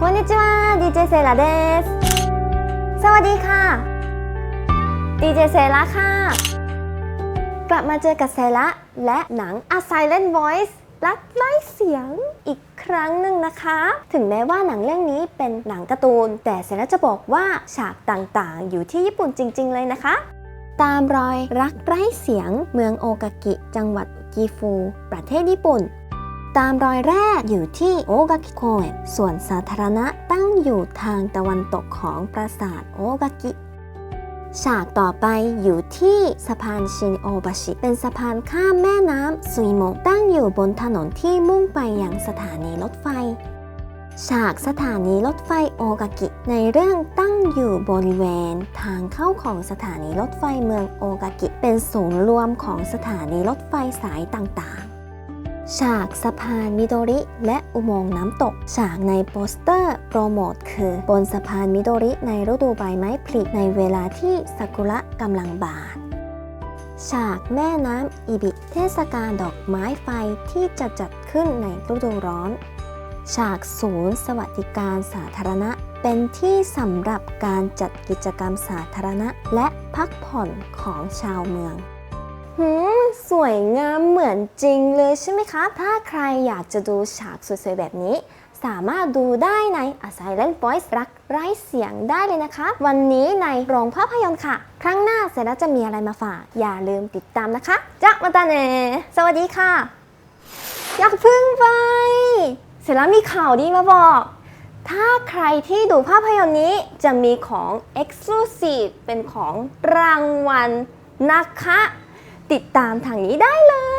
こんにちは DJ เซราเดสสวัสดีค่ะ DJ เซราค่ะ กลับมาเจอกับเซระและหนัง A Silent Voice รักไร้เสียงอีกครั้งหนึ่งนะคะ ถึงแม้ว่าหนังเรื่องนี้เป็นหนังการ์ตูน แต่เซระจะบอกว่าฉากต่างๆ อยู่ที่ญี่ปุ่นจริง ๆ เลยนะคะ ตามรอยรักไร้เสียงเมืองโอกากิ จังหวัดกีฟู ประเทศญี่ปุ่น ตามรอยแรกอยู่ที่โอกากิโคเอะส่วนสาธารณะตั้งอยู่ทางตะวันตกของปราสาทโอกากิฉากต่อไปอยู่ที่สะพานชินโอบาชิ เป็นสะพานข้ามแม่น้ำซุยโมตั้งอยู่บนถนนที่มุ่งไปยังสถานีรถไฟ ฉากสถานีรถไฟโอกากิ ในเรื่องตั้งอยู่บริเวณทางเข้าของสถานีรถไฟเมืองโอกากิ เป็นศูนย์รวมของสถานีรถไฟสายต่างๆ ฉากสะพานมิโดริและอุโมงค์น้ำตก ฉากในโปสเตอร์โปรโมทคือบนสะพานมิโดริในฤดูใบไม้ผลิในเวลาที่ซากุระกำลังบานฉากแม่น้ำอิบิเทศกาลดอกไม้ไฟที่จะจัดขึ้นในฤดูร้อน ฉากศูนย์สวัสดิการสาธารณะ เป็นที่สำหรับการจัดกิจกรรมสาธารณะ และพักผ่อนของชาวเมือง หืมสวยงามเหมือนจริงเลยใช่ไหมคะ ถ้าใครอยากจะดูฉากสวยๆแบบนี้ สามารถดูได้ใน A Silent Voice รักไร้เสียงได้เลยนะคะ วันนี้ในโรงภาพยนตร์ค่ะ ครั้งหน้าเสร็จแล้วจะมีอะไรมาฝาก อย่าลืมติดตามนะคะจ้ามาตาเนสวัสดีค่ะ อยากพึ่งไป เสร็จแล้วมีข่าวดีมาบอกถ้าใครที่ดูภาพยนตร์นี้จะมีของ Exclusive เป็นของรางวัลนะคะ ติดตามทางนี้ได้เลย